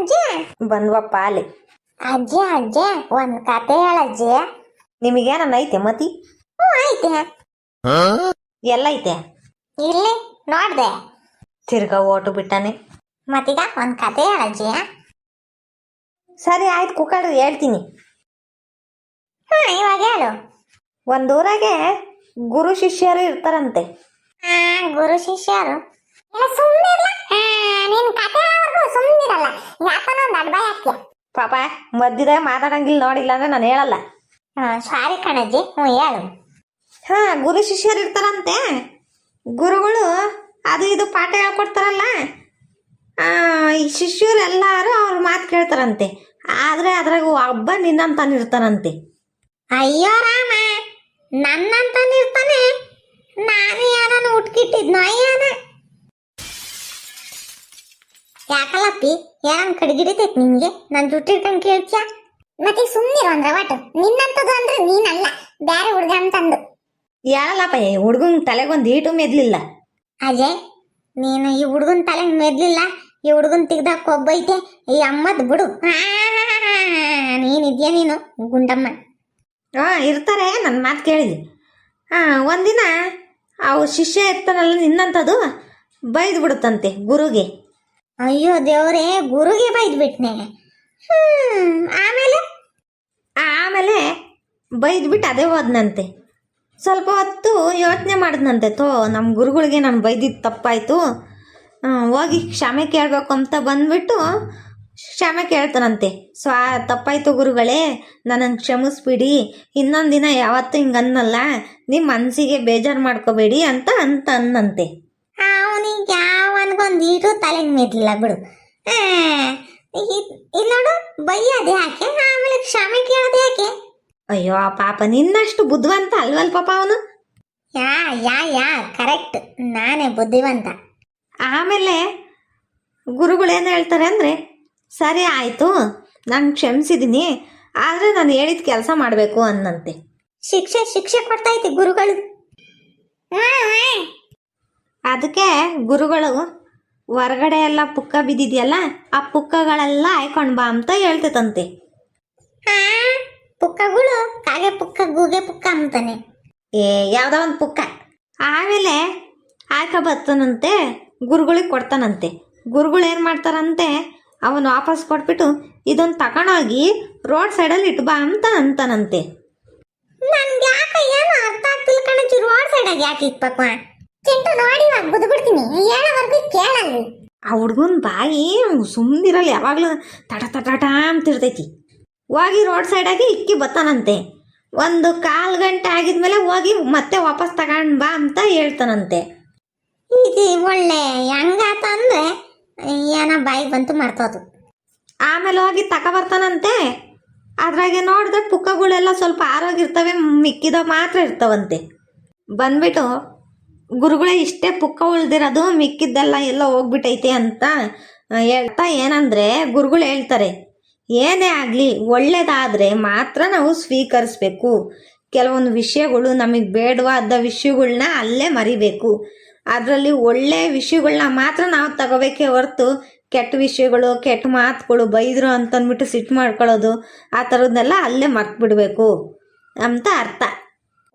ಅಜ್ಜಿ? ಬಂದ್ವಪ್ಪ ಅಲ್ಲಿ. ಅಜ್ಜಿ ಅಜ್ಜಿ ಒಂದ್ ಕತೆ ಹೇಳಜ್ಜಿ ನಿಮಗೇನ ಐತೆ ಮತಿ? ಹ್ಞೂ ಐತೆ. ಎಲ್ಲ ಐತೆ? ಇಲ್ಲಿ ನೋಡ್ದೆ. ತಿರ್ಗಾ ಓಟು ಬಿಟ್ಟಾನೆ. ಮತ್ತೀಗ ಒಂದ್ ಕತೆ ಹೇಳಜ್ಜಿ ಸರಿ ಆಯ್ತು ಕುಕ್ಕಳ್ರಿ ಹೇಳ್ತೀನಿ. ಹಾ ಇವಾಗ ಹೇಳು. ಒಂದೂರಾಗೆ ಗುರು ಶಿಷ್ಯರು ಇರ್ತಾರಂತೆ. ಆ ಗುರು ಶಿಷ್ಯರು. ಹೇಳೋವರೆಗೂ ಸುಮ್ಮನಿರಲ್ಲ ನಾನು ಅಡ್ಬಾಯ್ ಪಾಪ ಮಧ್ಯದಾಗ ಮಾತಾಡಂಗಿಲ್ಲ ನೋಡಿಲ್ಲ ಅಂದ್ರೆ ನಾನು ಹೇಳಲ್ಲ. ಸಾರಿ ಕಣಜ್ಜಿ ಹ್ಞೂ ಹೇಳು. ಹಾ ಗುರು ಶಿಷ್ಯರು ಇರ್ತಾರಂತೆ. ಗುರುಗಳು ಅದು ಇದು ಪಾಠ ಹೇಳ್ಕೊಡ್ತಾರಲ್ಲ ಆ, ಈ ಶಿಷ್ಯರು ಎಲ್ಲಾರು ಅವ್ರ ಮಾತು ಕೇಳ್ತಾರಂತೆ. ಆದ್ರೆ ಅದ್ರಾಗ ಒಬ್ಬ ನಿನ್ನಂತಾನ ಇರ್ತಾನಂತೆ. ಅಯ್ಯೋ ರಾಮ ನನ್ನಂತ ಇರ್ತಾನೆ? ನಾನು ಯಾರನ್ನು ಉಟ್ಕಿಟ್ಟಿದ್ನೋ ಅಯ್ಯನ ಯಾಕಲ್ಲಪ್ಪಿ ಯಾರನ್ನ ಕಡಿಗಿಡಿತೈತ್ ನಿನ್ಗೆ? ನನ್ ಜುಟ್ಟು ಇಟ್ಕೊಂಡ್ ಕೇಳ್ತ್ಯಾ? ಮತ್ತೆ ಸುಮ್ಮನಿರು ಅಂದ್ರ ಒಟ್ಟು ನಿನ್ನಂತದ್ದು ಅಂದ್ರೆ ನೀನಲ್ಲ. ಬ್ಯಾರೆ ಹುಡುಗ ಅಂತಂದು ಹೇಳಲ್ಲಪ್ಪ ಹುಡುಗನ್ ತಲೆಗೊಂದು ಈಟು ಮೆದ್ಲಿಲ್ಲ? ಅಜಯ್ ನೀನು ಈ ಹುಡುಗನ್ ತಲೆ ಮೆದ್ಲಿಲ್ಲ? ಈ ಹುಡುಗನ್ ತೆಗ್ದ ಕೊಬ್ಬೈತೆ? ಈ ಅಮ್ಮದ್ ಬಿಡು. ನೀನಿದ್ಯಾ ನೀನು ಗುಂಡಮ್ಮ? ಹಾ ಇರ್ತಾರೆ. ನನ್ನ ಮಾತು ಕೇಳಿದ್ವಿ ಹಾ ಒಂದಿನ ಅವು ಶಿಷ್ಯ ಇರ್ತಾನಲ್ಲ ನಿನ್ನಂಥದ್ದು? ಬೈದು ಬಿಡುತ್ತಂತೆ ಗುರುಗೆ. ಅಯ್ಯೋ ದೇವರೇ, ಗುರುಗೆ ಬೈದ್ಬಿಟ್ನೆ. ಆಮೇಲೆ? ಆಮೇಲೆ ಬೈದ್ಬಿಟ್ಟು ಅದೇ ಹೋದ್ನಂತೆ. ಸ್ವಲ್ಪ ಹೊತ್ತು ಯೋಚನೆ ಮಾಡಿದ್ನಂತೆ, ತೋ ನಮ್ಮ ಗುರುಗಳಿಗೆ ನಾನು ಬೈದಿದ್ದು ತಪ್ಪಾಯಿತು. ಹೋಗಿ ಕ್ಷಮೆ ಕೇಳಬೇಕು ಅಂತ ಬಂದ್ಬಿಟ್ಟು ಕ್ಷಮೆ ಕೇಳ್ತಾನಂತೆ. ಸ್ವಾ, ತಪ್ಪಾಯಿತು ಗುರುಗಳೇ ನನ್ನನ್ನು ಕ್ಷಮಿಸ್ಬಿಡಿ. ಇನ್ನೊಂದು ದಿನ ಯಾವತ್ತೂ ಹಿಂಗೆ ಅನ್ನಲ್ಲ ನಿಮ್ಮ ಮನಸ್ಸಿಗೆ ಬೇಜಾರು ಮಾಡ್ಕೋಬೇಡಿ ಅಂತ ಅಂತ ಅನ್ನಂತೆ. ಅವನಿಗೆ ಯಾವನ್ಗೊಂದು ಈಟು ತಲೆ ಮೆದ್ಲಿಲ್ಲ ಬಿಡು. ಆ, ಇ- ಇಲ್ಲಿ ನೋಡು ಬೈಯೋದು ಯಾಕೆ? ಆಮೇಲೆ ಕ್ಷಮೆ ಕೇಳೋದು ಯಾಕೆ? ಅಯ್ಯೋ ಪಾಪ ನಿನ್ನಷ್ಟು ಬುದ್ಧಿವಂತ ಅಲ್ವಲ್ ಪಾಪ ಅವನು? Ya ya ya correct. ನಾನೇ ಬುದ್ಧಿವಂತ. ಆಮೇಲೆ ಗುರುಗಳೇನು ಹೇಳ್ತಾರೆ ಅಂದರೆ ಸರಿ ಆಯಿತು ನಾನು ಕ್ಷಮಿಸಿದ್ದೀನಿ ಆದರೆ ನಾನು ಹೇಳಿದ ಕೆಲಸ ಮಾಡಬೇಕು ಅನ್ನಂತೆ. ಶಿಕ್ಷೆ ಶಿಕ್ಷೆ ಕೊಡ್ತೈತಿ ಗುರುಗಳು. ಅದಕ್ಕೆ ಗುರುಗಳು ಹೊರಗಡೆ ಎಲ್ಲ ಪುಕ್ಕ ಬಿದ್ದಿದೆಯಲ್ಲ ಆ ಪುಕ್ಕಗಳೆಲ್ಲ ಆಯ್ಕೊಂಡು ಬಾ ಅಂತ ಹೇಳ್ತೈತಂತೆ ಪುಕ್ಕಗಳು ಕಾಗೆ ಪುಕ್ಕ ಗೂಗೆ ಪುಕ್ಕ ಅಂತಾನೆ. ಏ ಯಾವುದೋ ಒಂದು ಪುಕ್ಕ. ಆಮೇಲೆ ಹಾಕ ಬರ್ತಾನಂತೆ ಗುರುಗಳಿಗೆ ಕೊಡ್ತಾನಂತೆ. ಗುರುಗಳು ಏನು ಮಾಡ್ತಾರಂತೆ ಅವನು ವಾಪಸ್ ಕೊಟ್ಬಿಟ್ಟು ಇದನ್ನು ತಗೊಂಡೋಗಿ ರೋಡ್ ಸೈಡಲ್ಲಿ ಇಟ್ಟು ಬಾ ಅಂತ ಅಂತಾನಂತೆ. ನನ್ಗೆ ಯಾಕೆ ಏನು ಅರ್ಥ ಆಗ್ತಿಲ್ಲ ಕಣಜಿ ರೋಡ್ ಸೈಡಾಗಿ ಯಾಕೆ ಇಕ್ಬೇಕು ಚಿಂಟು ನೋಡಿ ಇವಾಗ ಬುದ್ಬಿಡ್ತೀನಿ. ಹೇಳೋವರೆಗೂ ಕೇಳಲ್ಲ. ಆ ಹುಡುಗನ ಬಾಯಿ ಸುಮ್ಮನಿರಲ್ಲ ಯಾವಾಗಲೂ ತಟ ತಟ ಅಂತಿರ್ತೈತಿ ಹೋಗಿ ರೋಡ್ ಸೈಡಾಗಿ ಇಕ್ಕಿ ಬತ್ತಾನಂತೆ. ಒಂದು ಕಾಲು ಗಂಟೆ ಆಗಿದ್ಮೇಲೆ ಹೋಗಿ ಮತ್ತೆ ವಾಪಸ್ ತಗೊಂಡು ಬಾ ಅಂತ ಹೇಳ್ತಾನಂತೆ. ಇದು ಒಳ್ಳೆ ಹೆಂಗಾತ ಅಂದ್ರೆ ಏನೋ ಬಾಯಿ ಬಂತು ಮರ್ತೋದು ಆಮೇಲೆ ಹೋಗಿ ತಗೊಬರ್ತಾನಂತೆ ಅದ್ರಾಗೆ ನೋಡಿದ್ರೆ ಪುಕ್ಕಗಳೆಲ್ಲ ಸ್ವಲ್ಪ ಆರೋಗ್ಯ ಇರ್ತವೆ ಮಿಕ್ಕಿದ ಮಾತ್ರ ಇರ್ತಾವಂತೆ. ಬಂದ್ಬಿಟ್ಟು ಗುರುಗಳೇ, ಇಷ್ಟೇ ಪುಕ್ಕ ಉಳ್ದಿರೋದು ಮಿಕ್ಕಿದ್ದೆಲ್ಲ ಎಲ್ಲ ಹೋಗ್ಬಿಟ್ಟೈತೆ ಅಂತ ಹೇಳ್ತಾ ಏನಂದರೆ, ಗುರುಗಳು ಹೇಳ್ತಾರೆ, ಏನೇ ಆಗಲಿ ಒಳ್ಳೇದಾದರೆ ಮಾತ್ರ ನಾವು ಸ್ವೀಕರಿಸ್ಬೇಕು. ಕೆಲವೊಂದು ವಿಷಯಗಳು ನಮಗೆ ಬೇಡವಾದ ವಿಷಯಗಳನ್ನ ಅಲ್ಲೇ ಮರಿಬೇಕು. ಅದರಲ್ಲಿ ಒಳ್ಳೆಯ ವಿಷಯಗಳನ್ನ ಮಾತ್ರ ನಾವು ತಗೋಬೇಕೇ ಹೊರತು, ಕೆಟ್ಟ ವಿಷಯಗಳು, ಕೆಟ್ಟ ಮಾತುಗಳು ಬೈದರು ಅಂತಂದ್ಬಿಟ್ಟು ಸಿಟ್ಟು ಮಾಡ್ಕೊಳ್ಳೋದು, ಆ ಥರದ್ದನ್ನೆಲ್ಲ ಅಲ್ಲೇ ಮರ್ತು ಬಿಡಬೇಕು ಅಂತ ಅರ್ಥ.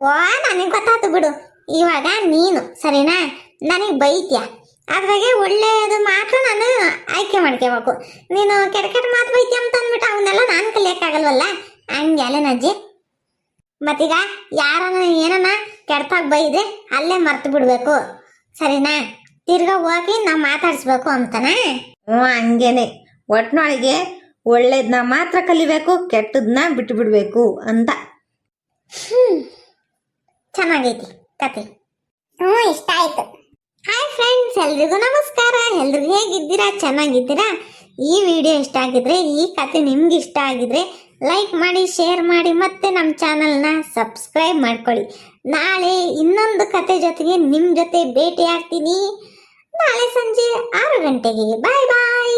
ಓ, ನನಗೆ ಗೊತ್ತಾಯ್ತು ಬಿಡು. ಇವಾಗ ನೀನು ಸರಿನಾ? ನನಗೆ ಬೈತ್ಯ? ಅದ್ರಾಗೆ ಒಳ್ಳೆಯದು ಮಾತ್ರ ನಾನು ಆಯ್ಕೆ ಮಾಡ್ಕೋಬೇಕು. ನೀನು ಕೆಟ್ಟ ಕೆಟ್ಟ ಮಾತು ಬೈತ್ಯ ಅಂತ ಅಂದ್ಬಿಟ್ಟು ಅವನ್ನೆಲ್ಲ ನಾನು ಕಲಿಯೋಕ್ಕಾಗಲ್ವಲ್ಲ? ಹಂಗೆಲ್ಲ ನಜ್ಜಿ. ಮತ್ತೀಗ ಯಾರನ್ನ ಏನನ್ನ ಕೆಡ್ತಾಗ ಬೈದೆ ಅಲ್ಲೇ ಮರ್ತು ಬಿಡ್ಬೇಕು. ಸರಿನಾ? ತಿರ್ಗಾ ಹೋಗಿ ನಾವು ಮಾತಾಡಿಸ್ಬೇಕು ಅಂತನಾ? ಹ್ಞೂ ಹಂಗೇನೆ. ಒಟ್ಟಿನೊಳಗೆ ಒಳ್ಳೇದನ್ನ ಮಾತ್ರ ಕಲಿಬೇಕು ಕೆಟ್ಟದನ್ನ ಬಿಟ್ಟು ಬಿಡಬೇಕು ಅಂತ ಚೆನ್ನಾಗೈತಿ. ಕತೆ ಹ್ಞೂ, ಇಷ್ಟ ಆಯ್ತು. ಹಾಯ್ ಫ್ರೆಂಡ್ಸ್ ಎಲ್ರಿಗೂ ನಮಸ್ಕಾರ. ಎಲ್ರಿಗೂ ಹೇಗಿದ್ದೀರಾ? ಚೆನ್ನಾಗಿದ್ದೀರಾ? ಈ ವಿಡಿಯೋ ಇಷ್ಟ ಆಗಿದ್ರೆ, ಈ ಕತೆ ನಿಮ್ಗೆ ಇಷ್ಟ ಆಗಿದ್ರೆ ಲೈಕ್ ಮಾಡಿ ಶೇರ್ ಮಾಡಿ, ಮತ್ತೆ ನಮ್ಮ ಚಾನಲ್ನ ಸಬ್ಸ್ಕ್ರೈಬ್ ಮಾಡ್ಕೊಳ್ಳಿ. ನಾಳೆ ಇನ್ನೊಂದು ಕತೆ ಜೊತೆಗೆ ನಿಮ್ಮ ಜೊತೆ ಭೇಟಿ ಆಗ್ತೀನಿ ನಾಳೆ ಸಂಜೆ ಆರು ಗಂಟೆಗೆ. ಬಾಯ್ ಬಾಯ್